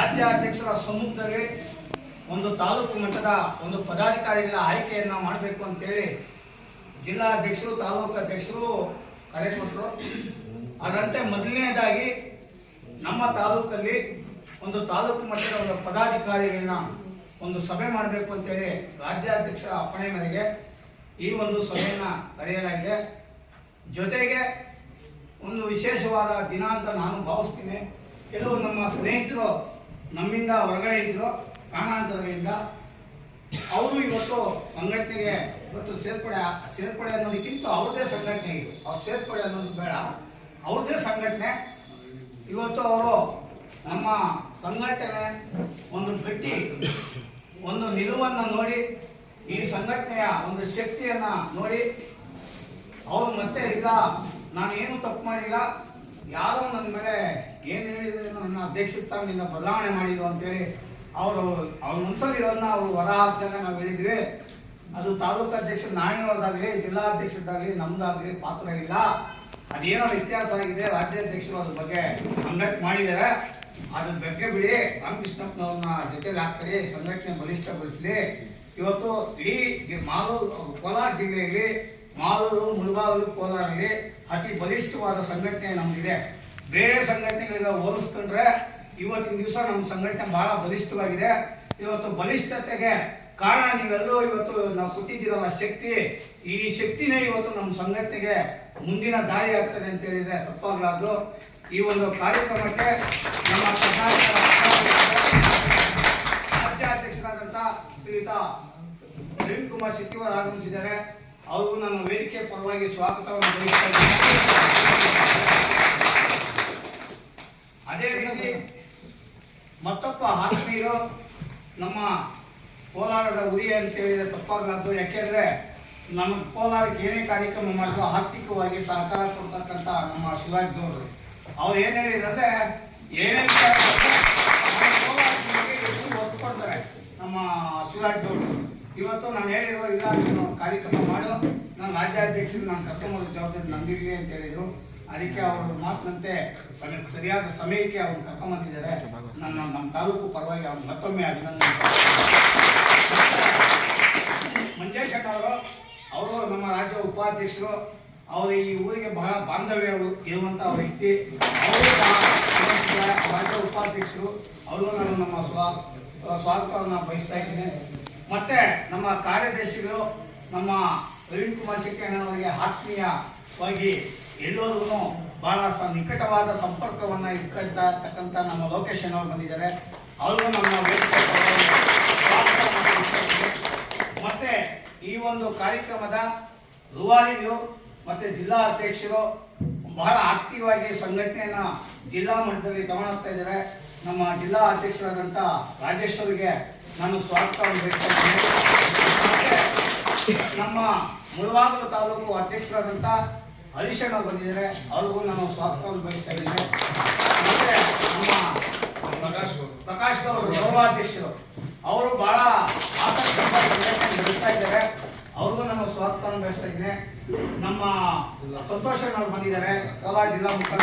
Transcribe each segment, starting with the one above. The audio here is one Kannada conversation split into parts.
ರಾಜ್ಯಾಧ್ಯಕ್ಷರ ಸಮ್ಮುಖದಲ್ಲಿ ಒಂದು ತಾಲೂಕು ಮಟ್ಟದ ಒಂದು ಪದಾಧಿಕಾರಿಗಳ ಆಯ್ಕೆಯನ್ನು ಮಾಡಬೇಕು ಅಂತೇಳಿ ಜಿಲ್ಲಾಧ್ಯಕ್ಷರು ತಾಲೂಕು ಅಧ್ಯಕ್ಷರು ಕರೆ ಕೊಟ್ಟರು ಅದರಂತೆ ಮೊದಲನೇದಾಗಿ ನಮ್ಮ ತಾಲೂಕಲ್ಲಿ ಒಂದು ತಾಲೂಕು ಮಟ್ಟದ ಒಂದು ಪದಾಧಿಕಾರಿಗಳನ್ನ ಒಂದು ಸಭೆ ಮಾಡಬೇಕು ಅಂತೇಳಿ ರಾಜ್ಯಾಧ್ಯಕ್ಷರ ಅಪ್ಪಣೆ ಮೇರೆಗೆ ಈ ಒಂದು ಸಭೆಯನ್ನು ಕರೆಯಲಾಗಿದೆ. ಜೊತೆಗೆ ಒಂದು ವಿಶೇಷವಾದ ದಿನ ಅಂತ ನಾನು ಭಾವಿಸ್ತೀನಿ. ಕೆಲವು ನಮ್ಮ ಸ್ನೇಹಿತರು ನಮ್ಮಿಂದ ಹೊರಗಡೆ ಇದ್ರು ಕಾರಣಾಂತರಗಳಿಂದ ಅವರು ಇವತ್ತು ಸಂಘಟನೆಗೆ ಇವತ್ತು ಸೇರ್ಪಡೆ ಸೇರ್ಪಡೆ ಅನ್ನೋದಕ್ಕಿಂತ ಅವ್ರದ್ದೇ ಸಂಘಟನೆ ಇದು. ಅವ್ರ ಸೇರ್ಪಡೆ ಅನ್ನೋದು ಬೇಡ. ಅವ್ರದ್ದೇ ಸಂಘಟನೆ. ಇವತ್ತು ಅವರು ನಮ್ಮ ಸಂಘಟನೆ ಒಂದು ಗಟ್ಟಿ ಒಂದು ನಿಲುವನ್ನು ನೋಡಿ, ಈ ಸಂಘಟನೆಯ ಒಂದು ಶಕ್ತಿಯನ್ನ ನೋಡಿ, ಅವ್ರು ಮತ್ತೆ ಇಲ್ಲ ನಾನು ಏನು ತಪ್ಪು ಮಾಡಿಲ್ಲ, ಯಾರೋ ನನ್ನ ಮೇಲೆ ಏನು ಹೇಳಿದ್ರೆ ನನ್ನ ಅಧ್ಯಕ್ಷ ಸ್ಥಾನದಿಂದ ಬದಲಾವಣೆ ಮಾಡಿದ್ರು ಅಂತೇಳಿ ಅವರು ಅವ್ರ ಮನ್ಸಲ್ಲಿರೋದನ್ನ ಅವರು ಹೊರ ಹಾಕ್ದಾಗ ನಾವು ಹೇಳಿದ್ವಿ. ಅದು ತಾಲೂಕು ಅಧ್ಯಕ್ಷ ನಾಣಿಯವ್ರದ್ದಾಗಲಿ ಜಿಲ್ಲಾಧ್ಯಕ್ಷರದ್ದಾಗಲಿ ನಮ್ದಾಗಲಿ ಪಾತ್ರ ಇಲ್ಲ. ಅದೇನೋ ವ್ಯತ್ಯಾಸ ಆಗಿದೆ ರಾಜ್ಯಾಧ್ಯಕ್ಷರು ಅದ್ರ ಬಗ್ಗೆ ಕಂಡಕ್ಟ್ ಮಾಡಿದ್ದಾರೆ ಅದ್ರ ಬಗ್ಗೆ ಬಿಡಿ, ರಾಮಕೃಷ್ಣಪ್ಪನವ್ರನ್ನ ಜೊತೆಲಿ ಹಾಕ್ತಾರೆ ಸಂಘಟನೆ ಬಲಿಷ್ಠಗೊಳಿಸಲಿ. ಇವತ್ತು ಇಡೀ ಮಾಲೂರು, ಕೋಲಾರ ಜಿಲ್ಲೆಯಲ್ಲಿ ಮಾಲೂರು, ಮುಳಬಾಗಿಲು, ಕೋಲಾರಲ್ಲಿ ಅತಿ ಬಲಿಷ್ಠವಾದ ಸಂಘಟನೆ ನಮ್ದಿದೆ. ಬೇರೆ ಸಂಘಟನೆಗಳಿಗೆ ಹೋಲಿಸ್ಕೊಂಡ್ರೆ ಇವತ್ತಿನ ದಿವಸ ನಮ್ಮ ಸಂಘಟನೆ ಬಹಳ ಬಲಿಷ್ಠವಾಗಿದೆ. ಇವತ್ತು ಬಲಿಷ್ಠತೆಗೆ ಕಾರಣ ನೀವೆಲ್ಲರೂ ಇವತ್ತು ನಾವು ಕೊಟ್ಟಿದ್ದೀರಲ್ಲ ಶಕ್ತಿ. ಈ ಶಕ್ತಿನೇ ಇವತ್ತು ನಮ್ಮ ಸಂಘಟನೆಗೆ ಮುಂದಿನ ದಾರಿ ಆಗ್ತದೆ ಅಂತ ಹೇಳಿದ್ರೆ ತಪ್ಪಾಗಲಾರ್ದು. ಈ ಒಂದು ಕಾರ್ಯಕ್ರಮಕ್ಕೆ ನಮ್ಮ ಕರ್ನಾಟಕ ರಾಜ್ಯಾಧ್ಯಕ್ಷರಾದಂಥ ಶ್ರೀಯುತ ನವೀನ್ ಕುಮಾರ್ ಶೆಟ್ಟಿ ಅವರು ಆಗಮಿಸಿದ್ದಾರೆ ಅವ್ರಿಗೂ ನಮ್ಮ ವೇದಿಕೆ ಪರವಾಗಿ ಸ್ವಾಗತವನ್ನು ಬಯಸ್ತಾ ಅದೇ ರೀತಿ ಮತ್ತೊಬ್ಬ ಆತ್ಮೀಯರು ನಮ್ಮ ಕೋಲಾರದ ಉರಿ ಅಂತ ಹೇಳಿದ್ರೆ ತಪ್ಪಾಗಲಾರ್ದು ಯಾಕೆಂದ್ರೆ ನಮ್ಮ ಕೋಲಾರಕ್ಕೆ ಏನೇ ಕಾರ್ಯಕ್ರಮ ಮಾಡಿದ್ರು ಆರ್ಥಿಕವಾಗಿ ಸಹಕಾರ ಕೊಡ್ತಕ್ಕಂಥ ನಮ್ಮ ಶಿವಾಜಿ ಗೌಡರು. ಅವ್ರು ಏನ್ ಹೇಳಿದ್ರೆ ಏನೇ ಒತ್ತು ಕೊಡ್ತಾರೆ ನಮ್ಮ ಶಿವಾಜಿ ಗೌಡರು. ಇವತ್ತು ನಾನು ಹೇಳಿರೋ ಇಲ್ಲ ಕಾರ್ಯಕ್ರಮ ಮಾಡು. ನಾನು ರಾಜ್ಯಾಧ್ಯಕ್ಷರು ನಾನು ಕರ್ಕೊಂಬರೋ ಜವಾಬ್ದಾರಿ ನಂದಿರಲಿ ಅಂತ ಹೇಳಿದ್ರು. ಅದಕ್ಕೆ ಅವರು ಮಾತಿನಂತೆ ಸರಿಯಾದ ಸಮಯಕ್ಕೆ ಅವ್ರು ಕರ್ಕೊಂಬಂದಿದ್ದಾರೆ. ನನ್ನ ನಮ್ಮ ತಾಲೂಕು ಪರವಾಗಿ ಅವ್ರು ಮತ್ತೊಮ್ಮೆ ಅಭಿನಂದನೆ ಮಂಜೇಶ್ ಅವರು ಅವರು ನಮ್ಮ ರಾಜ್ಯ ಉಪಾಧ್ಯಕ್ಷರು, ಅವರು ಈ ಊರಿಗೆ ಬಹಳ ಬಾಂಧವ್ಯ ಇರುವಂತ ವ್ಯಕ್ತಿ. ಅವರು ರಾಜ್ಯ ಉಪಾಧ್ಯಕ್ಷರು. ಅವರು ನಾನು ನಮ್ಮ ಸ್ವಾ ಸ್ವಾಗತವನ್ನು ಬಯಸ್ತಾ ಇದ್ದೀನಿ. ಮತ್ತೆ ನಮ್ಮ ಕಾರ್ಯದರ್ಶಿಗಳು, ನಮ್ಮ ಪ್ರವೀಣ್ ಕುಮಾರ್ ಶಿಕ್ಷಣವರಿಗೆ ಆತ್ಮೀಯವಾಗಿ ಎಲ್ಲರಿಗೂ ಬಹಳ ನಿಕಟವಾದ ಸಂಪರ್ಕವನ್ನ ಇಟ್ಕೊಳ್ತಕ್ಕಂಥ ನಮ್ಮ ಲೊಕೇಶನ್ ಅವರು ಬಂದಿದ್ದಾರೆ. ಅವರು ನಮ್ಮ. ಮತ್ತೆ ಈ ಒಂದು ಕಾರ್ಯಕ್ರಮದ ರೂವಾರಿಗಳು ಮತ್ತೆ ಜಿಲ್ಲಾ ಅಧ್ಯಕ್ಷರು ಬಹಳ ಆಕ್ಟಿವ್ ಆಗಿ ಸಂಘಟನೆಯನ್ನ ಜಿಲ್ಲಾ ಮಟ್ಟದಲ್ಲಿ ತಗೊಂಡೋಗ್ತಾ ಇದ್ದಾರೆ. ನಮ್ಮ ಜಿಲ್ಲಾ ಅಧ್ಯಕ್ಷರಾದಂಥ ರಾಜೇಶ್ ಅವರಿಗೆ ನಾನು ಸ್ವಾಗತವನ್ನು ನಮ್ಮ ಮುಳಬಾಗಿಲು ತಾಲೂಕು ಅಧ್ಯಕ್ಷರಾದಂಥ ಅವರು ಬಂದಿದ್ದಾರೆ. ಅವ್ರಿಗೂ ನಾನು ಸ್ವಾಗತವನ್ನು ಬಯಸ್ತಾ ಇದ್ದೇನೆ. ಮತ್ತೆ ನಮ್ಮ ಪ್ರಕಾಶ್ ಅವರು ಗೌರವಾಧ್ಯಕ್ಷರು. ಅವರು ಬಹಳ ಆಸಕ್ತಿ ನಡೆಸ್ತಾ ಇದ್ದಾರೆ. ಅವ್ರಿಗೂ ನಾನು ಸ್ವಾಗತವನ್ನು ಬಯಸ್ತಾ ಇದ್ದೇನೆ. ನಮ್ಮ ಸಂತೋಷ್ ಅವರು ಬಂದಿದ್ದಾರೆ. ಕೋಲಾರ ಜಿಲ್ಲಾ ಮುಖಂಡ.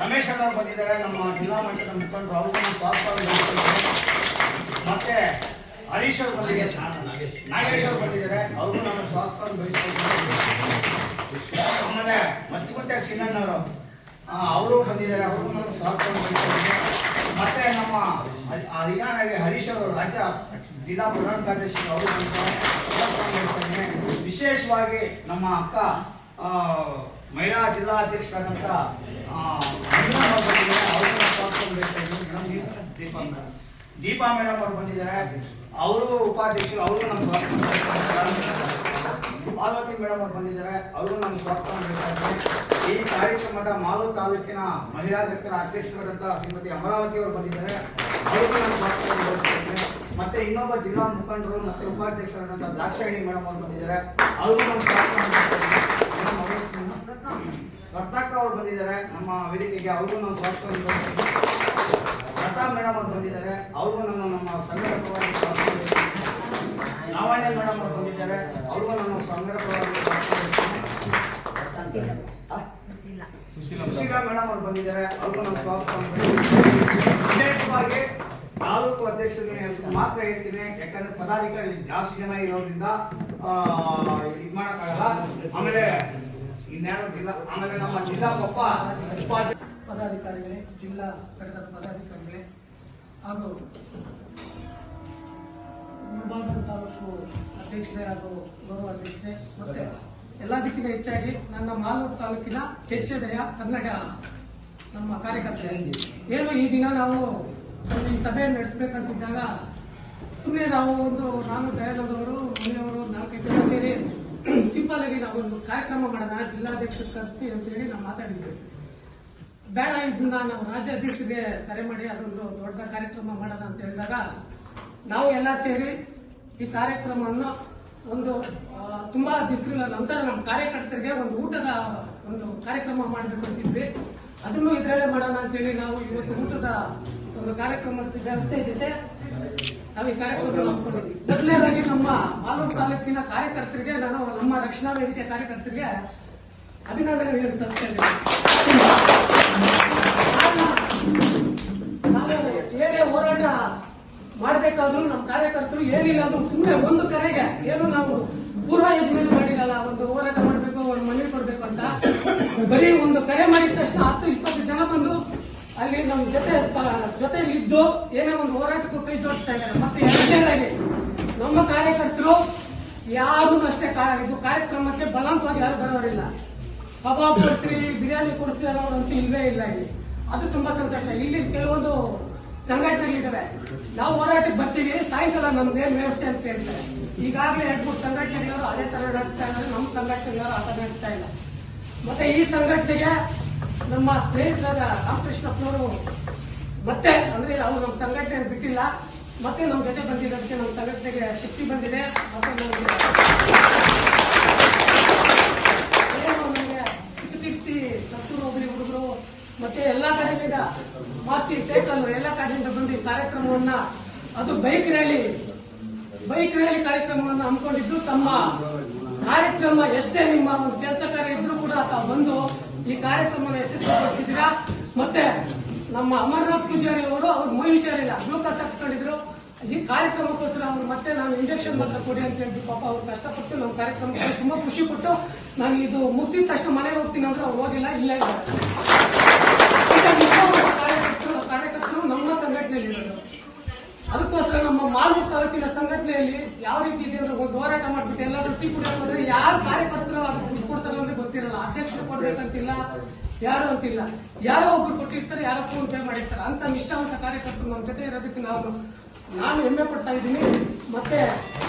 ರಮೇಶ್ ಅವರು ಬಂದಿದ್ದಾರೆ. ನಮ್ಮ ಜಿಲ್ಲಾ ಮಟ್ಟದ ಮುಖಂಡರು ಅವ್ರಿಗೂ ಸ್ವಾಗತ ಸ್ವಾಗತವನ್ನು ಬಯಸ್ತಾ ಇದ್ದೀನಿ. ಮತ್ತೆ ಹರೀಶ್ ಅವರು ಬಂದಿದ್ದಾರೆ. ನಾಗೇಶ್ ಅವರು ಬಂದಿದ್ದಾರೆ. ಅವರು ನಮ್ಮ ಸ್ವಾಗತವನ್ನು ಬಯಸ್ತಾ ಇದ್ದೀನಿ ಆಮೇಲೆ ಮತ್ತಿಗುಂಟೆ ಸಿನ್ನಣ್ಣವರು ಅವರು ಬಂದಿದ್ದಾರೆ. ಅವರು ನಮ್ಮ ಇದ್ದೀನಿ ಮತ್ತೆ ನಮ್ಮ ಹರಿಯಾಣಗೆ ಹರೀಶ್ ಅವರು, ರಾಜ್ಯ ಜಿಲ್ಲಾ ಪ್ರಧಾನ ಕಾರ್ಯದರ್ಶಿ ಅವರು ಬಂದಿದ್ದಾರೆ. ವಿಶೇಷವಾಗಿ ನಮ್ಮ ಅಕ್ಕ ಮಹಿಳಾ ಜಿಲ್ಲಾಧ್ಯಕ್ಷರಾದಂಥ ಅವರು ಸ್ವಾಗತವನ್ನು ಬಯಸ್ತಾ ಇದ್ದೀನಿ ಮೇಡಮ್, ನೀವು ದೀಪಾ ಮೇಡಮ್ ಅವರು ಬಂದಿದ್ದಾರೆ. ಅವರು ಉಪಾಧ್ಯಕ್ಷರು, ಅವರು ನಮ್ಮ ಪಾರ್ವತಿ ಮೇಡಮ್ ಅವರು ಬಂದಿದ್ದಾರೆ. ಅವರು ನಮ್ಮ ಸ್ವಾಗತ ಈ ಕಾರ್ಯಕ್ರಮದ ಮಾಲೂರು ತಾಲೂಕಿನ ಮಹಿಳಾ ಘಟಕದ ಅಧ್ಯಕ್ಷರಾದಂತಹ ಶ್ರೀಮತಿ ಅಮರಾವತಿ ಅವರು ಬಂದಿದ್ದಾರೆ. ಅವರು ನಮ್ಮ ಸ್ವಾಗತ ಮತ್ತೆ ಇನ್ನೊಬ್ಬ ಜಿಲ್ಲಾ ಮುಖಂಡರು ಮತ್ತೆ ಉಪಾಧ್ಯಕ್ಷರಾದಂತಹ ದ್ರಾಕ್ಷಾಯಣಿ ಮೇಡಮ್ ಅವರು ಬಂದಿದ್ದಾರೆ. ಅವರು ನಮ್ಮ ಸ್ವಾಗತ ರತ್ನಾಕ ಅವರು ಬಂದಿದ್ದಾರೆ. ನಮ್ಮ ವೇದಿಕೆಗೆ ಅವರು ನಾವು ಸ್ವಾಗತ. ಲತಾ ಮೇಡಮ್ ಅವರು ಬಂದಿದ್ದಾರೆ. ಅವ್ರಿಗೂ ನಾನು ನಮ್ಮ ಸಂಘದ. ಲಾವಣ್ಯ ಮೇಡಮ್ ಅವ್ರು ಬಂದಿದ್ದಾರೆ. ಅವ್ರಿಗೂ ನಾನು ಸಂಘದ? ಸುಶೀಲಾ ಮೇಡಮ್. ಅವರು ಬಂದಿದ್ದಾರೆ. ಅವ್ರಿಗೂ ನಾನು ಸ್ವಾಗತ. ವಿಶೇಷವಾಗಿ ತಾಲೂಕು ಅಧ್ಯಕ್ಷರಿಗೆ ಹೆಸರು ಮಾತ್ರ ಹೇಳ್ತೀನಿ. ಯಾಕಂದ್ರೆ ಪದಾಧಿಕಾರಿ ಜಾಸ್ತಿ ಜನ ಇರೋದ್ರಿಂದ ಇದು ಮಾಡೋಕ್ಕಾಗಲ್ಲ. ಆಮೇಲೆ ಇನ್ಯಾರು ಜಿಲ್ಲಾ ಆಮೇಲೆ ನಮ್ಮ ಜಿಲ್ಲಾ ಪಪ್ಪ ಉಪಾಧ್ಯಕ್ಷ ಪದಾಧಿಕಾರಿಗಳೇ, ಜಿಲ್ಲಾ ಘಟಕದ ಪದಾಧಿಕಾರಿಗಳೇ ಹಾಗೂ ಮುಳಬಾಗಿಲು ತಾಲೂಕು ಅಧ್ಯಕ್ಷರೇ ಹಾಗೂ ಗೌರವ ಅಧ್ಯಕ್ಷರೇ ಮತ್ತೆ ಎಲ್ಲದಕ್ಕಿಂತ ಹೆಚ್ಚಾಗಿ ನನ್ನ ಮಾಲೂರು ತಾಲೂಕಿನ ಕೆಚ್ಚೆದೆಯ ಕನ್ನಡ ನಮ್ಮ ಕಾರ್ಯಕರ್ತರೇ. ಏನು ಈ ದಿನ ನಾವು ಈ ಸಭೆ ನಡೆಸಬೇಕಂತಿದ್ದಾಗ ಸುಮ್ಮನೆ ನಾವು ಒಂದು ನಾನು ದಯಾನಂದವರು, ಮನೆಯವರು ನಾಲ್ಕೈದು ಜನ ಸೇರಿ ಸಿಂಪಲ್ ಆಗಿ ನಾವು ಒಂದು ಕಾರ್ಯಕ್ರಮ ಮಾಡೋಣ ಜಿಲ್ಲಾಧ್ಯಕ್ಷರು ಕರೆಸಿ ಅಂತೇಳಿ ನಾವು ಮಾತಾಡಿದ್ವಿ. ಬೇಡ ಇದನ್ನ ನಾವು ರಾಜ್ಯಾಧ್ಯಕ್ಷರಿಗೆ ಕರೆ ಮಾಡಿ ಅದೊಂದು ದೊಡ್ಡ ಕಾರ್ಯಕ್ರಮ ಮಾಡೋಣ ಅಂತ ಹೇಳಿದಾಗ ನಾವು ಎಲ್ಲ ಸೇರಿ ಈ ಕಾರ್ಯಕ್ರಮವನ್ನು ಒಂದು ತುಂಬಾ ದಿವಸಗಳ ನಂತರ ನಮ್ಮ ಕಾರ್ಯಕರ್ತರಿಗೆ ಒಂದು ಊಟದ ಒಂದು ಕಾರ್ಯಕ್ರಮ ಮಾಡಬೇಕು ಅಂತಿದ್ವಿ. ಅದನ್ನು ಇದರಲ್ಲೇ ಮಾಡೋಣ ಅಂತೇಳಿ ನಾವು ಇವತ್ತು ಊಟದ ಒಂದು ಕಾರ್ಯಕ್ರಮದ ವ್ಯವಸ್ಥೆ ಜೊತೆ ನಾವು ಈ ಕಾರ್ಯಕ್ರಮ ಮೊದಲನೇದಾಗಿ ನಮ್ಮ ಮಾಲೂರು ತಾಲೂಕಿನ ಕಾರ್ಯಕರ್ತರಿಗೆ, ನಾನು ನಮ್ಮ ರಕ್ಷಣಾ ವೇದಿಕೆ ಕಾರ್ಯಕರ್ತರಿಗೆ ಅಭಿನಂದನೆಗಳನ್ನು ನಾವು ಏನೇ ಹೋರಾಟ ಮಾಡಬೇಕಾದ್ರೂ ನಮ್ಮ ಕಾರ್ಯಕರ್ತರು ಏನಿಲ್ಲ ಸುಮ್ಮನೆ ಒಂದು ಕರೆಗೆ ಏನು ನಾವು ಪೂರ್ವ ಯೋಜನೆ ಮಾಡಿರಲ್ಲ, ಒಂದು ಹೋರಾಟ ಮಾಡಬೇಕು, ಒಂದು ಮನೆ ಕೊಡ್ಬೇಕು ಅಂತ ಬರೀ ಒಂದು ಕರೆ ಮಾಡಿದ ತಕ್ಷಣ ಹತ್ತು, ಇಪ್ಪತ್ತು ಜನ ಬಂದು ಅಲ್ಲಿ ನಮ್ಮ ಜೊತೆ ಜೊತೆ ಇದ್ದು ಏನೇ ಒಂದು ಹೋರಾಟಕ್ಕೂ ಕೈ ಜೋಡಿಸ್ತಾ ಇದ್ದಾರೆ. ಮತ್ತೆ ಎರಡನೇದಾಗಿ ನಮ್ಮ ಕಾರ್ಯಕರ್ತರು ಯಾರು ಅಷ್ಟೇ ಇದು ಕಾರ್ಯಕ್ರಮಕ್ಕೆ ಬಲವಂತವಾಗಿ ಯಾರು ಬರೋರಿಲ್ಲ. ಕಬಾಬ್ ಕೊಡ್ತೀರಿ, ಬಿರಿಯಾನಿ ಕೊಡಿಸ್ರಿ ಅನ್ನೋರಂತೂ ಇಲ್ವೇ ಇಲ್ಲ ಇಲ್ಲಿ. ಅದು ತುಂಬಾ ಸಂತೋಷ. ಇಲ್ಲಿ ಕೆಲವೊಂದು ಸಂಘಟನೆಗಳಿದ್ದಾವೆ ನಾವು ಹೋರಾಟಕ್ಕೆ ಬರ್ತೀವಿ, ಸಾಯಂಕಾಲ ನಮ್ಗೆ ವ್ಯವಸ್ಥೆ ಅಂತ ಹೇಳ್ತಾರೆ. ಈಗಾಗಲೇ ಎರಡ್ ಮೂರು ಸಂಘಟನೆಗಳು ಅದೇ ತರ ನಡೆಸ್ತಾ ಇದ್ದಾರೆ. ನಮ್ಮ ಸಂಘಟನೆಗಳು ಆತ ನಡೆಸ್ತಾ ಇಲ್ಲ. ಮತ್ತೆ ಈ ಸಂಘಟನೆಗೆ ನಮ್ಮ ಸ್ನೇಹಿತರಾದ ರಾಮಕೃಷ್ಣಪ್ಪನವರು ಮತ್ತೆ, ಅಂದ್ರೆ ಅವ್ರು ನಮ್ಮ ಸಂಘಟನೆ ಬಿಟ್ಟಿಲ್ಲ. ಮತ್ತೆ ನಮ್ಮ ಜೊತೆ ಬಂದಿದ್ದಕ್ಕೆ ನಮ್ಮ ಸಂಘಟನೆಗೆ ಶಕ್ತಿ ಬಂದಿದೆ. ಮತ್ತೆ ನಮಗೆ ಮತ್ತೆ ಎಲ್ಲ ಕಡೆಯಿಂದ ಮಾತಿ ಸೈಕಲ್ ಎಲ್ಲ ಕಡೆಯಿಂದ ಬಂದು ಕಾರ್ಯಕ್ರಮವನ್ನ, ಅದು ಬೈಕ್ ರ್ಯಾಲಿ ಬೈಕ್ ರ್ಯಾಲಿ ಕಾರ್ಯಕ್ರಮವನ್ನು ಹಮ್ಮಿಕೊಂಡಿದ್ದು ತಮ್ಮ ಕಾರ್ಯಕ್ರಮ ಎಷ್ಟೇ ನಿಮ್ಮ ಒಂದು ಕೆಲಸ ಕಾರ್ಯ ಇದ್ರೂ ಕೂಡ ತಾವು ಬಂದು ಈ ಕಾರ್ಯಕ್ರಮವನ್ನು ಯಶಸ್ವಿಗೊಳಿಸಿದ್ದೀರಾ? ಮತ್ತೆ ನಮ್ಮ ಅಮರನಾಥ್ ಪೂಜಾರಿ ಅವರು, ಅವ್ರ ಮೈ ಹುಷಾರಿಲ್ಲ ಗ್ಲೂಕೋಸ್ ಹಾಕ್ಸ್ಕೊಂಡಿದ್ರು ಈ ಕಾರ್ಯಕ್ರಮಕ್ಕೋಸ್ಕರ ಅವ್ರು ಮತ್ತೆ ನಾನು ಇಂಜೆಕ್ಷನ್ ಮಾತ್ರ ಕೊಡಿ ಅಂತ ಹೇಳಿ ಪಾಪ ಅವ್ರು ಕಷ್ಟಪಟ್ಟು ನಮ್ಮ ಕಾರ್ಯಕ್ರಮಕ್ಕೆ ತುಂಬಾ ಖುಷಿ ಪಟ್ಟು ನಾನು ಇದು ಮುಗಿಸಿದ ತಕ್ಷಣ ಮನೆಗೆ ಹೋಗ್ತೀನಿ ಅಂದ್ರೆ ಅವ್ರು ಹೋಗಿಲ್ಲ, ಇಲ್ಲ ಇದ್ದಾರೆ ಈಗ ನಿಜವಾದ ಕಾರ್ಯಕರ್ತರು ಕಾರ್ಯಕರ್ತರು ಇರೋದು. ಅದಕ್ಕೋಸ್ಕರ ನಮ್ಮ ಮಾಲೂರು ತಾಲೂಕಿನ ಸಂಘಟನೆಯಲ್ಲಿ ಯಾವ ರೀತಿ ಇದೆ ಅಂದ್ರೆ ಒಂದು ಹೋರಾಟ ಮಾಡ್ಬಿಟ್ಟು ಎಲ್ಲರೂ ಟೀ ಕುಡಿಯೋಕೆ ಹೋದ್ರೆ ಯಾರು ಕಾರ್ಯಕರ್ತರು ಅದು ದುಡ್ಡು ಕೊಡ್ತಾರೆ ಅಂದ್ರೆ ಗೊತ್ತಿರಲ್ಲ. ಅಧ್ಯಕ್ಷರು ಕೊಡ್ಬೇಕಂತಿಲ್ಲ ಯಾರು ಅಂತಿಲ್ಲ. ಯಾರೋ ಒಬ್ರು ಕೊಟ್ಟಿರ್ತಾರೆ, ಯಾರೋ ಫೋನ್ ಪೇ ಮಾಡಿರ್ತಾರೆ. ಅಂತ ನಿಷ್ಠಾವಂತ ಕಾರ್ಯಕರ್ತರು ನಮ್ಮ ಜೊತೆ ಇರೋದಕ್ಕೆ ನಾವು ನಾನು ಹೆಮ್ಮೆ ಪಡ್ತಾ ಇದ್ದೀನಿ. ಮತ್ತೆ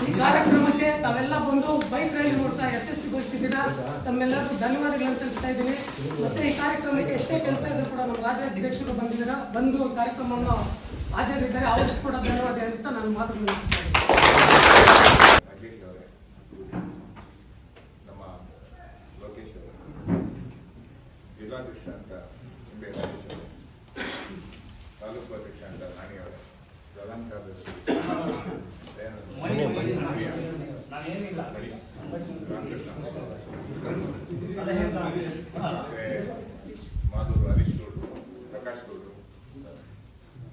ಈ ಕಾರ್ಯಕ್ರಮಕ್ಕೆ ತಾವೆಲ್ಲ ಬಂದು ಬೈಕ್ ರೈಲಿ ನೋಡ್ತಾ ಯಶಸ್ವಿಗೊಳಿಸಿದ್ದೀರಾ? ತಮ್ಮೆಲ್ಲರಿಗೂ ಧನ್ಯವಾದಗಳನ್ನು ತಿಳಿಸ್ತಾ ಇದ್ದೀನಿ. ಮತ್ತೆ ಈ ಕಾರ್ಯಕ್ರಮಕ್ಕೆ ಎಷ್ಟೇ ಕೆಲಸ ಇದ್ರು ಕೂಡ ನಮ್ಮ ರಾಜ್ಯಾಧ್ಯಕ್ಷರು ಬಂದಿದ್ದೀರಾ? ಬಂದು ಕಾರ್ಯಕ್ರಮವನ್ನು ಹಾಜರಿದ್ದಾರೆ. ಅವ್ರಿಗೂ ಕೂಡ ಧನ್ಯವಾದ ಅಂತ ನಾನು ಮಾತು ನಮ್ಮ ಜಿಲ್ಲಾಧ್ಯಕ್ಷ ಅಂತ ಹಿಂದೆ ರಾಜೇಶ್ ಅವರು ತಾಲೂಕು ಅಧ್ಯಕ್ಷ ಅಂತ ನಾಣಿ ಅವರೇ ಪ್ರಧಾನ ಕಾರ್ಯದರ್ಶಿ ದಯಾನಂದ ಮನೆ ಮನೆ ಮಣಿ. ನಾನೇನಿಲ್ಲ ಮಣಿ. ರಾಮಕೃಷ್ಣ ಸಲಹೆಗಾರ. ಮತ್ತೆ ಮಾಧುರು ಹರೀಶ್ ಗೌಡ್ರು ಪ್ರಕಾಶ್ ಗೌಡ್ರು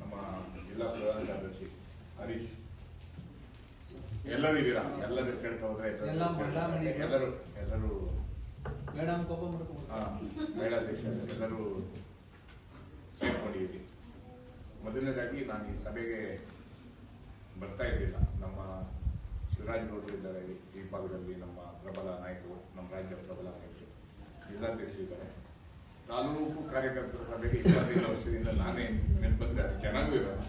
ನಮ್ಮ ಜಿಲ್ಲಾ ಪ್ರಧಾನ ಕಾರ್ಯದರ್ಶಿ ಹರೀಶ್ ಎಲ್ಲರೂ ಇದ್ದೀರಾ ಎಲ್ಲರ ಹೆಸರು ಹೇಳ್ತಾ ಹೋದ್ರೆ ಎಲ್ಲ ಮಂಡಳಿ. ಎಲ್ಲರೂ ಎಲ್ಲರೂ ಮೇಡಮ್ ಕೋಪ ಮಾಡ್ಕೊಂಡು ಮೇಡಾಧ್ಯಕ್ಷ ಎಲ್ಲರೂ ಸೇರ್ಕೊಂಡಿದ್ದೀವಿ ಮೊದಲನೇದಾಗಿ ನಾನು ಈ ಸಭೆಗೆ ಬರ್ತಾ ಇದ್ದಿಲ್ಲ ನಮ್ಮ ಶಿವರಾಜ್ ಗೌಡರು ಇದ್ದಾರೆ ಈ ಭಾಗದಲ್ಲಿ, ನಮ್ಮ ಪ್ರಬಲ ನಾಯಕರು, ನಮ್ಮ ರಾಜ್ಯ ಪ್ರಬಲ ನಾಯಕರು, ಜಿಲ್ಲಾಧ್ಯಕ್ಷರು ಇದ್ದಾರೆ. ತಾಲೂಕು ಕಾರ್ಯಕರ್ತರ ಸಭೆಗೆ ಇಪ್ಪತ್ತೈದು ವರ್ಷದಿಂದ ನಾನೇ ಬಂದ್ರೆ ಅದು ಚೆನ್ನಾಗೂ ಇರೋಲ್ಲ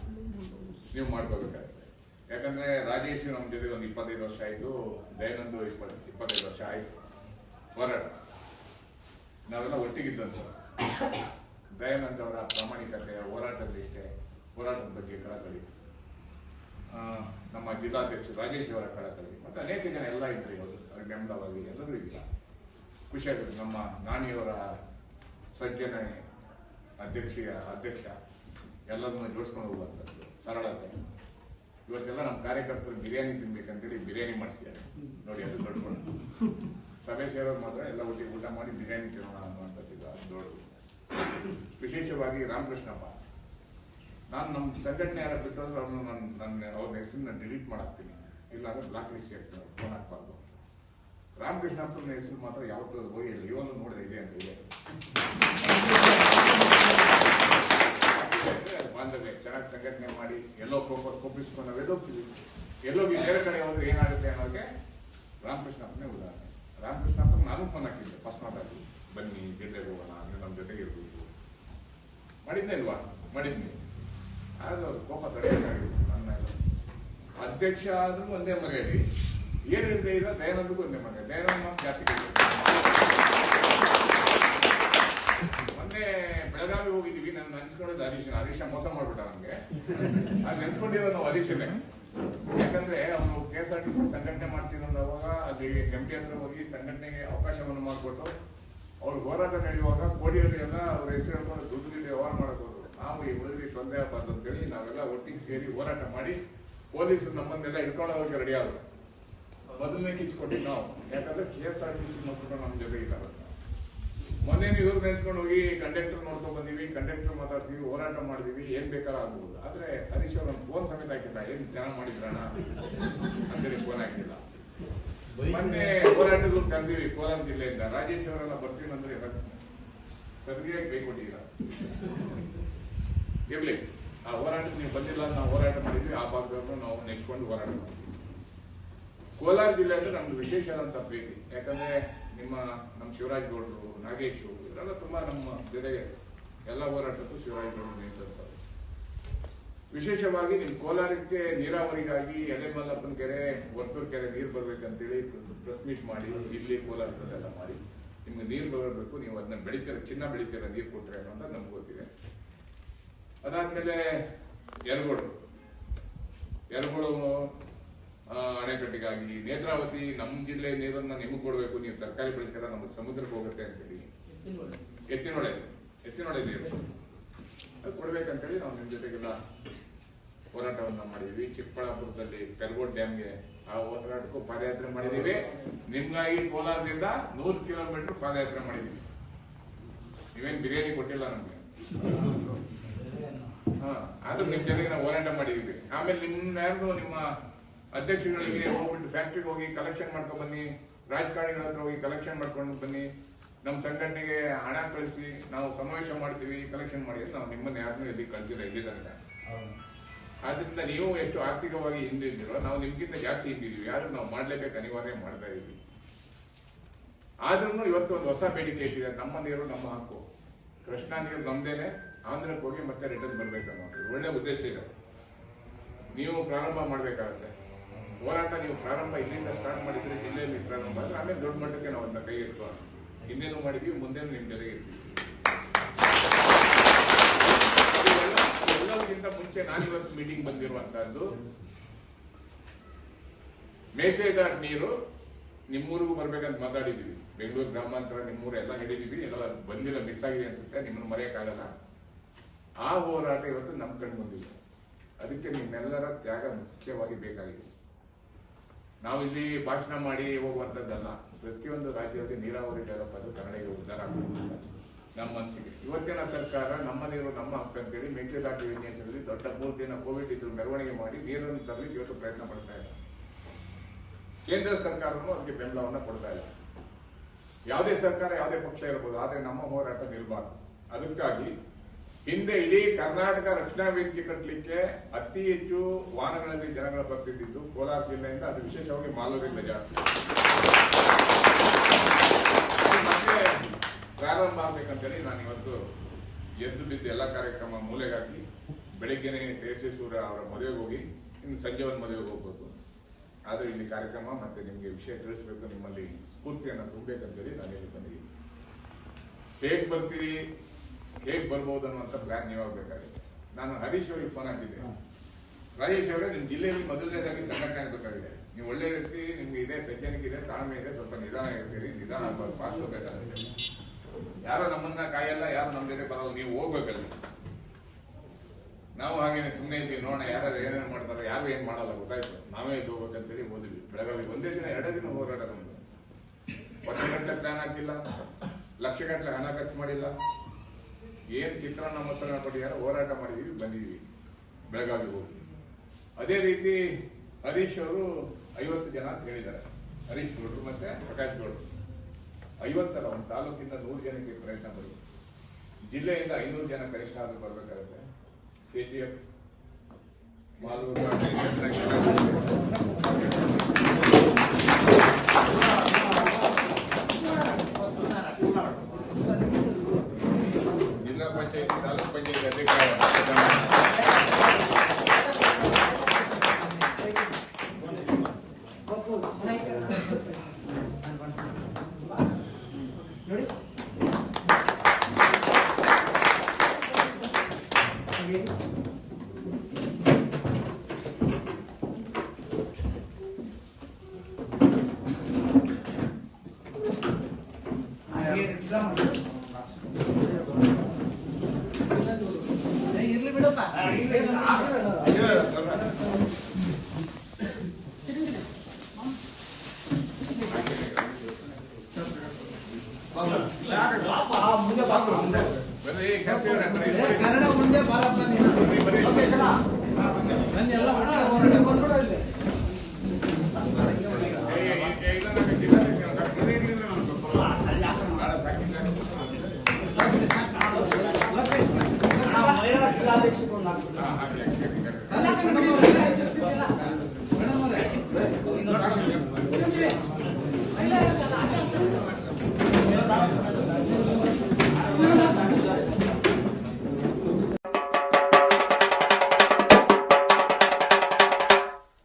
ನೀವು ಮಾಡ್ಕೋಬೇಕಾಗುತ್ತೆ. ಯಾಕಂದ್ರೆ ರಾಜೇಶ್ ನಮ್ಮ ಜೊತೆ ಒಂದು ಇಪ್ಪತ್ತೈದು ವರ್ಷ ಆಯಿತು. ದಯಾನಂದು ಇಪ್ಪತ್ತು, ಇಪ್ಪತ್ತೈದು ವರ್ಷ ಆಯಿತು. ಹೋರಾಟ. ನಾವೆಲ್ಲ ಒಟ್ಟಿಗಿದ್ದಂತ. ದಯಾನಂದ್ ಅವರ ಪ್ರಾಮಾಣಿಕತೆ, ಹೋರಾಟದ ಇಷ್ಟೇ, ಹೋರಾಟದ ಬಗ್ಗೆ ಕಳಕಳಿ. ನಮ್ಮ ಜಿಲ್ಲಾಧ್ಯಕ್ಷ ರಾಜೇಶ್ ಅವರ ಕಳಕಳಿ. ಮತ್ತು ಅನೇಕ ಜನ ಎಲ್ಲ ಇದ್ರು ಇವರು ಅವ್ರ ಬೆಂಬಲವಾಗಿ ಎಲ್ಲರೂ ಇಲ್ಲ. ಖುಷಿಯಾಗುತ್ತೆ ನಮ್ಮ ನಾಣಿಯವರ ಸಜ್ಜನೆ, ಅಧ್ಯಕ್ಷೀಯ ಅಧ್ಯಕ್ಷ, ಎಲ್ಲರನ್ನು ಜೋಡಿಸ್ಕೊಂಡು ಹೋಗುವಂಥದ್ದು ಸರಳತೆ. ಇವತ್ತೆಲ್ಲ ನಮ್ಮ ಕಾರ್ಯಕರ್ತರು ಬಿರಿಯಾನಿ ತಿನ್ಬೇಕಂತೇಳಿ ಬಿರಿಯಾನಿ ಮಾಡಿಸಿದ್ದಾರೆ. ನೋಡಿ, ಅದು ದೊಡ್ಡ ಸಭೆ ಸೇರೋದು ಮಾತ್ರ ಎಲ್ಲ ಒಟ್ಟಿಗೆ ಊಟ ಮಾಡಿ ಬಿರಿಯಾನಿ ತಿನ್ನೋಣ ಅನ್ನುವಂಥದ್ದು ಅದು ದೊಡ್ಡದು ವಿಶೇಷವಾಗಿ ರಾಮಕೃಷ್ಣಪ್ಪ ನಾನು ನಮ್ಮ ಸಂಘಟನೆ ಯಾರು ಬಿಟ್ಟೋದ್ರೆ ಅವ್ರನ್ನ ನನ್ನ ನನ್ನ ಅವ್ರ ಹೆಸರನ್ನ ಡಿಲೀಟ್ ಮಾಡಾಕ್ತೀನಿ. ಇಲ್ಲಾಂದ್ರೆ ಬ್ಲಾಕ್ ಲಿಸ್ಟ್ ಇರ್ತೀನಿ ಫೋನ್ ಹಾಕ್ಬಾರ್ದು. ರಾಮಕೃಷ್ಣಪ್ಪನ ಹೆಸರು ಮಾತ್ರ ಯಾವತ್ತೂ ಹೋಗಿ ಇವನು ನೋಡಿದೆ, ಇದೆ ಅಂತ, ಇದೆ ಬಾಂಧವ್ಯ, ಚೆನ್ನಾಗಿ ಸಂಘಟನೆ ಮಾಡಿ, ಎಲ್ಲೋ ಕೋಪ ಕೋಪಿಸ್ಕೊಂಡು ನಾವು ಎಲ್ಲೋ ಎಲ್ಲೋಗಿ ಬೇರೆ ಕಡೆ ಹೋದ್ರೆ ಏನಾಗುತ್ತೆ ಅನ್ನೋಕೆ ರಾಮಕೃಷ್ಣಪ್ಪನೇ ಉದಾಹರಣೆ. ರಾಮಕೃಷ್ಣಪ್ಪನ ನಾನು ಫೋನ್ ಹಾಕಿದ್ದೆ ಪರ್ಸ್ನಲ್ ಆಗಿ ಬನ್ನಿ ಗೆಲ್ಲೆ ಹೋಗೋಣ, ನೀವು ನಮ್ಮ ಜೊತೆಗೆ ಇರ್ಬೋದು. ಮಾಡಿದ್ನೇ ಇಲ್ವಾ ಮಾಡಿದ್ನಿ. ಆದ್ರೆ ಅವ್ರ ಕೋಪ ತಡೆಯೋಕ್ಕಾಗಿಲ್ಲ ನನ್ನ ಅಧ್ಯಕ್ಷ ಆದ್ರೂ ಒಂದೇ ಮನೆಯಲ್ಲಿ ಏನು ಇಲ್ಲದೆ ಇಲ್ಲ ದಯಾನಂದಕ್ಕೂ ಒಂದೇ ಮನೆ ದಯಾನಂದ ಮಾತು ಜಾಸ್ತಿ. ಮೊನ್ನೆ ಬೆಳಗಾವಿ ಹೋಗಿದೀವಿ ನಾನು ನೆನ್ಸ್ಕೊಂಡಿದ್ದು ಹರೀಶ್. ಹರೀಶ ಮೋಸ ಮಾಡ್ಬಿಟ್ಟ ನಮ್ಗೆ ಅದು ನೆನ್ಸ್ಕೊಂಡಿರೋ ನಾವು ಹರೀಶನೇ. ಯಾಕಂದ್ರೆ ಅವನು K S R T C ಸಂಘಟನೆ ಮಾಡ್ತೀನಿ ಅಂದವಾಗ ಅಲ್ಲಿ ಎಂ ಪಿ ಹತ್ರ ಹೋಗಿ ಸಂಘಟನೆಗೆ ಅವಕಾಶವನ್ನು ಮಾಡಿಕೊಟ್ಟು ಅವ್ರು ಹೋರಾಟ ನಡೆಯುವಾಗ ಕೋಡಿಯಲ್ಲಿ ಎಲ್ಲ ಅವ್ರ ಹೆಸರು ಹೇಳ್ಕೊಂಡು ದುಡ್ಡು ವ್ಯವಹಾರ ಮಾಡಬಹುದು ನಾವು ಈ ಹುಡುಗರಿಗೆ ತೊಂದರೆ ಆಗಬಾರ್ದು ಅಂತೇಳಿ ನಾವೆಲ್ಲ ಒಟ್ಟಿಗೆ ಸೇರಿ ಹೋರಾಟ ಮಾಡಿ ಪೊಲೀಸ್ ನಮ್ಮನ್ನೆಲ್ಲ ಇಟ್ಕೊಂಡು ಹೋಗಿ ರೆಡಿ ಆದ್ರು. ಮೊದಲನೇ ಕಿಚ್ಕೊಟ್ಟಿದ್ದು ನಾವು. ಯಾಕಂದ್ರೆ K S R T C ಮಕ್ಕಳು ನಮ್ಮ ಜೊತೆ ಇದ್ದಾರೆ. ಮೊನ್ನೆ ಇವ್ರು ನೆನ್ಸ್ಕೊಂಡು ಹೋಗಿ ಕಂಡಕ್ಟರ್ ನೋಡ್ಕೊಂಡು ಬಂದೀವಿ ಕಂಡಕ್ಟರ್ ಮಾತಾಡ್ತೀವಿ, ಹೋರಾಟ ಮಾಡಿದೀವಿ, ಏನ್ ಬೇಕಾದ್ರೂ ಆಗ್ಬಹುದು ಆದ್ರೆ ಹರೀಶ್ ಅವ್ರ ಫೋನ್ ಸಮೇತ ಹಾಕಿಲ್ಲ ಏನ್ ಜನ ಮಾಡಿದ್ರಣ ಅಂತೇಳಿ ಫೋನ್ ಹಾಕಿಲ್ಲ ಮೊನ್ನೆ ಹೋರಾಟಗಳು ಕರೆದಿವಿ ಕೋಲಾರ ಜಿಲ್ಲೆಯಿಂದ. ರಾಜೇಶ್ ಅವರೆಲ್ಲ ಬರ್ತೀವಿ ಅಂದ್ರೆ ಸರಿಯಾಗಿ ಕೈ ಇರ್ಲಿ. ಆ ಹೋರಾಟಕ್ಕೆ ನೀವು ಬಂದಿಲ್ಲ ನಾವು ಹೋರಾಟ ಮಾಡಿದ್ವಿ. ಆ ಭಾಗದಲ್ಲೂ ನಾವು ನೆಚ್ಕೊಂಡು ಹೋರಾಟ ಮಾಡ್ತೀವಿ. ಕೋಲಾರ ಜಿಲ್ಲೆ ಅಂದ್ರೆ ನಮ್ದು ವಿಶೇಷವಾದಂತ ಪ್ರೀತಿ. ಯಾಕಂದ್ರೆ ನಿಮ್ಮ ನಮ್ಮ ಶಿವರಾಜ್ ಗೌಡರು, ನಾಗೇಶ್ ಇವರೆಲ್ಲ ತುಂಬಾ ನಮ್ಮ ಜೊತೆಗೆ ಎಲ್ಲ ಹೋರಾಟಕ್ಕೂ ಶಿವರಾಜ್ ಗೌಡರು ವಿಶೇಷವಾಗಿ ನಿಮ್ಮ ಕೋಲಾರಕ್ಕೆ ನೀರಾವರಿಗಾಗಿ ಎಲೆಮಲ್ಲಪ್ಪನ ಕೆರೆ ವರ್ತೂರ್ ಕೆರೆ ನೀರು ಬರ್ಬೇಕಂತೇಳಿ ಪ್ರೆಸ್ ಮೀಟ್ ಮಾಡಿ ಇಲ್ಲಿ ಕೋಲಾರದಲ್ಲೆಲ್ಲ ಮಾಡಿ. ನಿಮ್ಗೆ ನೀರು ಬರಬೇಕು ನೀವು ಅದನ್ನ ಬೆಳಿತೀರ ಚಿನ್ನ ಬೆಳಿತೀರ ನೀರು ಕೊಟ್ರೆ ಅನ್ನೋದು ನಮ್ಗೆ ಗೊತ್ತಿದೆ. ಅದಾದ್ಮೇಲೆ ಯರಗೋಡು. ಯರಗೋಡು ಆ, ಅಣೆಕಟ್ಟಿಗಾಗಿ ನೇತ್ರಾವತಿ ನಮ್ಮ ಜಿಲ್ಲೆ ನೀರನ್ನ ನಿಮಗೆ ಕೊಡಬೇಕು ನೀವು ತರಕಾರಿ ಬೆಳಿತೀರ ನಮ್ಮ ಸಮುದ್ರಕ್ಕೆ ಹೋಗುತ್ತೆ ಅಂತೇಳಿ. ಎತ್ತಿನೊಳೆ ಎತ್ತಿನೊಳೆ ನೀರು. ಅದು ಕೊಡ್ಬೇಕಂತೇಳಿ ನಾವು ನಿಮ್ ಜೊತೆಗೆಲ್ಲ ಹೋರಾಟವನ್ನ ಮಾಡಿದೀವಿ. ಚಿಕ್ಕಬಳ್ಳಾಪುರದಲ್ಲಿ ಪೆರ್ಗೋಡ್ ಡ್ಯಾಮ್ಗೆ ಆ ಹೋರಾಟಕ್ಕೂ ಪಾದಯಾತ್ರೆ ಮಾಡಿದೀವಿ ನಿಮ್ಗಾಗಿ ಕೋಲಾರದಿಂದ ನೂರು ಕಿಲೋಮೀಟರ್ ಪಾದಯಾತ್ರೆ ಮಾಡಿದೀವಿ ನೀವೇನ್ ಬಿರಿಯಾನಿ ಕೊಟ್ಟಿಲ್ಲ ನಮ್ಗೆ? ಹಾ ನಿಮ್ ಜೊತೆಗೆ ನಾವು ಹೋರಾಟ ಮಾಡಿದೀವಿ ಆಮೇಲೆ ನಿಮ್ಮ ಯಾರು ನಿಮ್ಮ ಅಧ್ಯಕ್ಷಗಳಿಗೆ ಹೋಗ್ಬಿಟ್ಟು ಫ್ಯಾಕ್ಟ್ರಿಗೆ ಹೋಗಿ ಕಲೆಕ್ಷನ್ ಮಾಡ್ಕೊಂಡ್ ಬನ್ನಿ, ರಾಜಕಾರಣಿಗಳ ಹತ್ರ ಹೋಗಿ ಕಲೆಕ್ಷನ್ ಮಾಡ್ಕೊಂಡು ಬನ್ನಿ. ನಮ್ಮ ಸಂಘಟನೆಗೆ ಹಣ ಕಳಿಸ್ತೀವಿ ನಾವು ಸಮಾವೇಶ ಮಾಡ್ತೀವಿ ಕಲೆಕ್ಷನ್ ಮಾಡಿ ನಾವು ನಿಮ್ಮನ್ನ ಯಾರನ್ನೂ ಎಲ್ಲಿ ಕಳಿಸಿಲ್ಲ ಇಲ್ಲಿ ತನಕ ಆದ್ರಿಂದ ನೀವು ಎಷ್ಟು ಆರ್ಥಿಕವಾಗಿ ಹಿಂದಿದ್ದೀರೋ, ನಾವು ನಿಮ್ಗಿಂತ ಜಾಸ್ತಿ ಹಿಂದಿದ್ದೀವಿ. ಯಾರು ನಾವು ಮಾಡ್ಲೇಬೇಕು ಅನಿವಾರ್ಯ ಮಾಡ್ತಾ ಇದ್ದೀವಿ. ಆದ್ರೂ ಇವತ್ತು ಒಂದು ಹೊಸ ಬೇಡಿಕೆ ಇಟ್ಟಿದೆ ನಮ್ಮ ನೀರು, ನಮ್ಮ ಹಕ್ಕು. ಕೃಷ್ಣಾ ನೀರು ನಮ್ದೇನೆ. ಆಂಧ್ರಕ್ಕೆ ಹೋಗಿ ಮತ್ತೆ ರಿಟರ್ನ್ ಬರ್ಬೇಕನ್ನೋದು. ಒಳ್ಳೆ ಉದ್ದೇಶ ಇದೆ. ನೀವು ಪ್ರಾರಂಭ ಮಾಡಬೇಕಾಗುತ್ತೆ. ಹೋರಾಟ ನೀವು ಪ್ರಾರಂಭ ಇಲ್ಲಿಂದ ಸ್ಟಾರ್ಟ್ ಮಾಡಿದ್ರೆ ಜಿಲ್ಲೆಯಲ್ಲಿ ಪ್ರಾರಂಭ ಆದ್ರೆ ಆಮೇಲೆ ದೊಡ್ಡ ಮಟ್ಟಕ್ಕೆ ನಾವು ಅದನ್ನ ಕೈ ಎತ್ತುವ ಹಿಂದೇನು ಮಾಡಿದ್ವಿ ಮುಂದೇನು ನಿಮ್ ಜೊತೆಗೆ ಇರ್ತೀವಿ ಎಲ್ಲದಕ್ಕಿಂತ ಮುಂಚೆ ನಾನಿವತ್ತು ಮೀಟಿಂಗ್ ಬಂದಿರುವಂತಹದ್ದು. ಮೇಕೆದಾಟ್ ನೀರು ನಿಮ್ಮೂರಿಗೂ ಬರ್ಬೇಕಂತ ಮಾತಾಡಿದೀವಿ. ಬೆಂಗಳೂರು ಗ್ರಾಮಾಂತರ ನಿಮ್ಮೂರು ಎಲ್ಲ ಹಿಡಿದೀವಿ ಎಲ್ಲ ಬಂದಿಲ್ಲ ಮಿಸ್ ಆಗಿದೆ ಅನ್ಸುತ್ತೆ. ನಿಮ್ಮನ್ನು ಮರೆಯಕ್ಕಾಗಲ್ಲ. ಆ ಹೋರಾಟ ಇವತ್ತು ನಮ್ಮ ಕಣ್ಣು ಬಂದಿದೆ ಅದಕ್ಕೆ ನಿಮ್ಮೆಲ್ಲರ ತ್ಯಾಗ ಮುಖ್ಯವಾಗಿ ಬೇಕಾಗಿದೆ. ನಾವಿಲ್ಲಿ ಭಾಷಣ ಮಾಡಿ ಹೋಗುವಂಥದ್ದಲ್ಲ ಪ್ರತಿಯೊಂದು ರಾಜ್ಯದಲ್ಲಿ ನೀರಾವರಿ ಡೆವಲಪ್ ಅದು ಕನ್ನಡಿಗೆ ಉದ್ಧಾರ ನಮ್ಮ ಮನಸ್ಸಿಗೆ ಇವತ್ತಿನ ಸರ್ಕಾರ ನಮ್ಮ ನೀರು ನಮ್ಮ ಹಕ್ಕು ಅಂತೇಳಿ ಮೇಕೆದಾಟು ವಿನ್ಯಾಸದಲ್ಲಿ ದೊಡ್ಡ ಮೂರು ದಿನ ಕೋವಿಡ್ ಇದ್ರ ಮೆರವಣಿಗೆ ಮಾಡಿ ನೀರನ್ನು ತರಲಿಕ್ಕೆ ಇವತ್ತು ಪ್ರಯತ್ನ ಪಡ್ತಾ ಇದೆ ಕೇಂದ್ರ ಸರ್ಕಾರವೂ ಅದಕ್ಕೆ ಬೆಂಬಲವನ್ನ ಕೊಡ್ತಾ ಇಲ್ಲ ಯಾವುದೇ ಸರ್ಕಾರ ಯಾವುದೇ ಪಕ್ಷ ಇರಬಹುದು ಆದರೆ ನಮ್ಮ ಹೋರಾಟ ನಿಲ್ಬಾರ್ದು. ಅದಕ್ಕಾಗಿ ಹಿಂದೆ ಇಡೀ ಕರ್ನಾಟಕ ರಕ್ಷಣಾ ವೇದಿಕೆ ಕಟ್ಟಲಿಕ್ಕೆ ಅತಿ ಹೆಚ್ಚು ವಾಹನಗಳಲ್ಲಿ ಜನಗಳು ಬರ್ತಿದ್ದು ಕೋಲಾರ ಜಿಲ್ಲೆಯಿಂದ ಅದು ವಿಶೇಷವಾಗಿ ಮಾಲೂರಿಂದ ಜಾಸ್ತಿ ಅದು ಮತ್ತೆ ಪ್ರಾರಂಭ ಆಗ್ಬೇಕಂತೇಳಿ ನಾನು ಇವತ್ತು ಎದ್ದು ಬಿದ್ದು ಎಲ್ಲ ಕಾರ್ಯಕ್ರಮ ಮೂಲೆಗಾಗಿ ಬೆಳಿಗ್ಗೆನೆ ಸೂರ್ಯ ಅವರ ಮದುವೆಗೆ ಹೋಗಿ ಇನ್ನು ಸಂಜೆ ಒಂದು ಮದುವೆಗೆ ಹೋಗ್ಬೋದು ಆದ್ರೆ ಇಲ್ಲಿ ಕಾರ್ಯಕ್ರಮ ಮತ್ತೆ ನಿಮಗೆ ವಿಷಯ ತಿಳಿಸ್ಬೇಕು, ನಿಮ್ಮಲ್ಲಿ ಸ್ಫೂರ್ತಿಯನ್ನು ತುಂಬಬೇಕಂತೇಳಿ ನಾನು ಇಲ್ಲಿ ಬಂದಿದ್ದೀನಿ. ಹೇಗ್ ಬರ್ತೀರಿ, ಹೇಗ್ ಬರ್ಬೋದು ಅನ್ನುವಂತ ಪ್ಲಾನ್ ನೀವಾಗಬೇಕಾಗಿದೆ ನಾನು ಹರೀಶ್ ಅವರಿಗೆ ಫೋನ್ ಹಾಕಿದ್ದೆ. ರಾಜೇಶ್ ಅವರೇ ನಿಮ್ಮ ಜಿಲ್ಲೆಯಲ್ಲಿ ಮೊದಲನೇದಾಗಿ ಸಂಘಟನೆ ಆಗಬೇಕಾಗಿದೆ. ನೀವು ಒಳ್ಳೆ ವ್ಯಕ್ತಿ, ನಿಮ್ಗೆ ಇದೆ ಸಜ್ಜನಿಕೆ ಇದೆ ತಾಳ್ಮೆ ಇದೆ, ಸ್ವಲ್ಪ ನಿಧಾನ ಇರ್ತೀರಿ ನಿಧಾನ ಫಾಸ್ಟ್ ಹೋಗ್ಬೇಕಾಗುತ್ತೆ ಯಾರೋ ನಮ್ಮನ್ನ ಕಾಯಲ್ಲ, ಯಾರು ನಮ್ಮ ಜೊತೆ ಬರಲ್ಲ, ನೀವು ಹೋಗ್ಬೇಕಲ್ಲಿ. ನಾವು ಹಾಗೇನೆ ಸುಮ್ಮನೆ ಇದ್ವಿ ನೋಡೋಣ ಯಾರು ಏನೇನು ಮಾಡ್ತಾರೆ, ಯಾರು ಏನ್ ಮಾಡಲ್ಲ, ಗೊತ್ತಾಯ್ತು? ನಾವೇ ಇದು ಹೋಗ್ಬೇಕಂತೇಳಿ ಓದಿದ್ವಿ ಬೆಳಗಾವಿ ಒಂದೇ ದಿನ, ಎರಡೇ ದಿನ ಹೋರಾಟ ನಮ್ದು ವರ್ಷಗಟ್ಟಲೆ ಪ್ಲಾನ್ ಹಾಕಿಲ್ಲ ಲಕ್ಷಗಟ್ಟಲೆ ಹಣ ಖರ್ಚು ಮಾಡಿಲ್ಲ. ಏನ್ ಚಿತ್ರಾನ್ನ ಮೊಸರನ್ನ ಕೊಟ್ಟಿದ್ದಾರೆ ಹೋರಾಟ ಮಾಡಿದೀವಿ, ಬಂದಿದೀವಿ, ಬೆಳಗಾವಿ ಹೋಗಿ. ಅದೇ ರೀತಿ ಹರೀಶ್ ಅವರು ಐವತ್ತು ಜನ ಅಂತ ಹೇಳಿದ್ದಾರೆ. ಹರೀಶ್ ಗೌಡರು ಮತ್ತೆ ಪ್ರಕಾಶ್ ಗೌಡ್ರು. ಐವತ್ತಲ್ಲ ಒಂದು ತಾಲೂಕಿಂದ ನೂರು ಜನಕ್ಕೆ ಪ್ರಯತ್ನ ಬರುತ್ತೆ. ಜಿಲ್ಲೆಯಿಂದ ಐನೂರು ಜನ ಕನಿಷ್ಠ ಆದರೂ ಬರಬೇಕಾಗುತ್ತೆ. ಕೆ ಜಿ ಎಫ್, ಮಾಲೂರು ಇರ್ಲಿ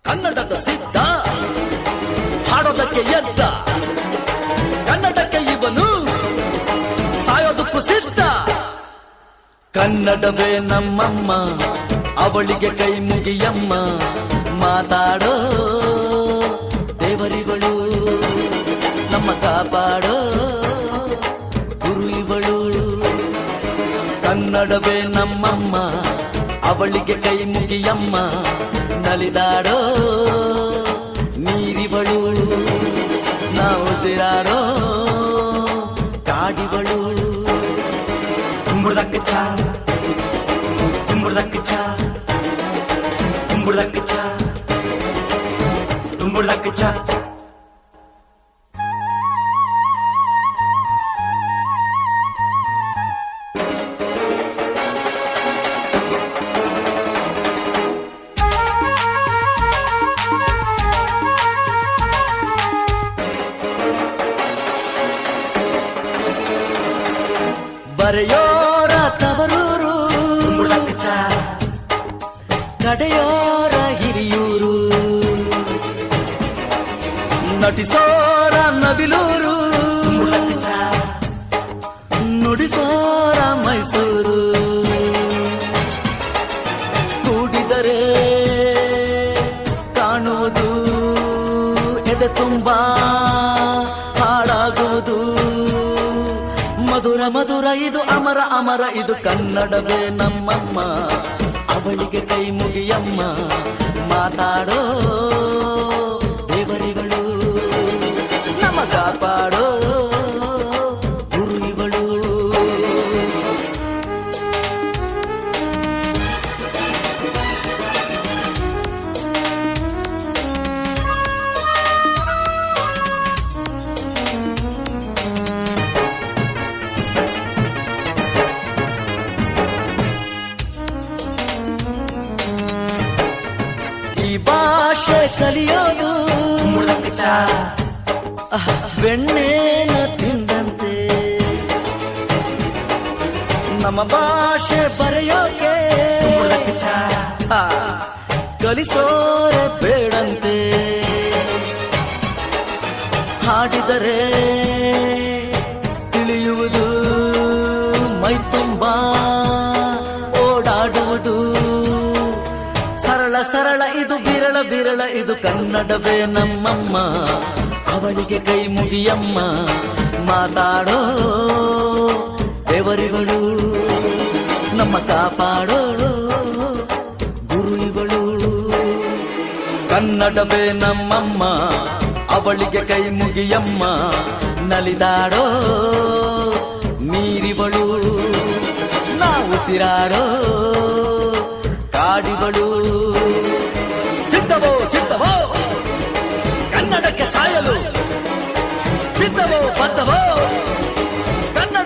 ಕನ್ನಡದ ಸಿದ್ಧ ಹಾಡೋದಕ್ಕೆ ಎದ್ದ. ಕನ್ನಡಕ್ಕೆ ಇವನು ಸಾಯೋದಕ್ಕೂ ಸಿದ್ಧ. ಕನ್ನಡವೇ ನಮ್ಮಮ್ಮ ಅವಳಿಗೆ ಕೈ ಮುಗಿಯಮ್ಮ ಮಾತಾಡೋ ಕನ್ನಡವೇ ನಮ್ಮಮ್ಮ ಅವಳಿಗೆ ಕೈ ಮುಗಿಯಮ್ಮ ನಲಿದಾಡೋ ನೀರಿವಳು ನಾವು ಸಿರಾಡೋ ಕಾಡಿವಳು ಕುಂಬುಳಕ್ಕೆ ಚಾ ಕುಂಬುಳಕ್ಕೆ ಚಾ ಕುಂಬುಳಕ್ಕೆ ಚಾ ಕುಂಬುಳಕ್ಕೆ ಚಾ ಕಾಣುವುದು, ಎದೆ ತುಂಬಾ ಹಾಡಾಗುವುದು ಮಧುರ ಮಧುರ, ಇದು ಅಮರ ಅಮರ, ಇದು ಕನ್ನಡವೇ ನಮ್ಮಮ್ಮ. ಅವಳಿಗೆ ಕೈ ಮುಗಿಯಮ್ಮ, ಮಾತಾಡೋ ದೇವರಿಗಳು. ನಮ್ಮ ಕಾಪಾಡೋ ಬೆಣ್ಣೆನ ತಿಂದಂತೆ. ನಮ್ಮ ಭಾಷೆ ಬರೆಯೋಕೆ ಕಲಿಸೋರೆ ಬೇಡಂತೆ. ಹಾಡಿದರೆ ತಿಳಿಯುವುದು ಮೈ ತುಂಬ ಓಡಾಡುವುದು ಸರಳ ಸರಳ ಇದು ಬಿರಳ ಬಿರಳ ಇದು ಕನ್ನಡವೇ ನಮ್ಮಮ್ಮ. ಅವಳಿಗೆ ಕೈ ಮುಗಿಯಮ್ಮ, ಮಾತಾಡೋ ದೇವರಿಗಳು, ನಮ್ಮ ಕಾಪಾಡೋ ಗುರುಗಳು. ಕನ್ನಡವೇ ನಮ್ಮಮ್ಮ, ಅವಳಿಗೆ ಕೈ ಮುಗಿಯಮ್ಮ, ನಲಿದಾಡೋ ನೀರಿವಳು. ನಾವು ಸಿರಾಡೋ ಕಾಡಿಗಳು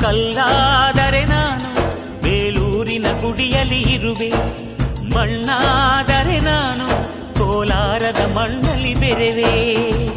ಕಲ್ಲಾದರೆ ನಾನು ಬೇಲೂರಿನ ಗುಡಿಯಲ್ಲಿ ಇರುವೆ. ಮಣ್ಣಾದರೆ ನಾನು ಕೋಲಾರದ ಮಣ್ಣಲ್ಲಿ ಬೆರೆವೆ.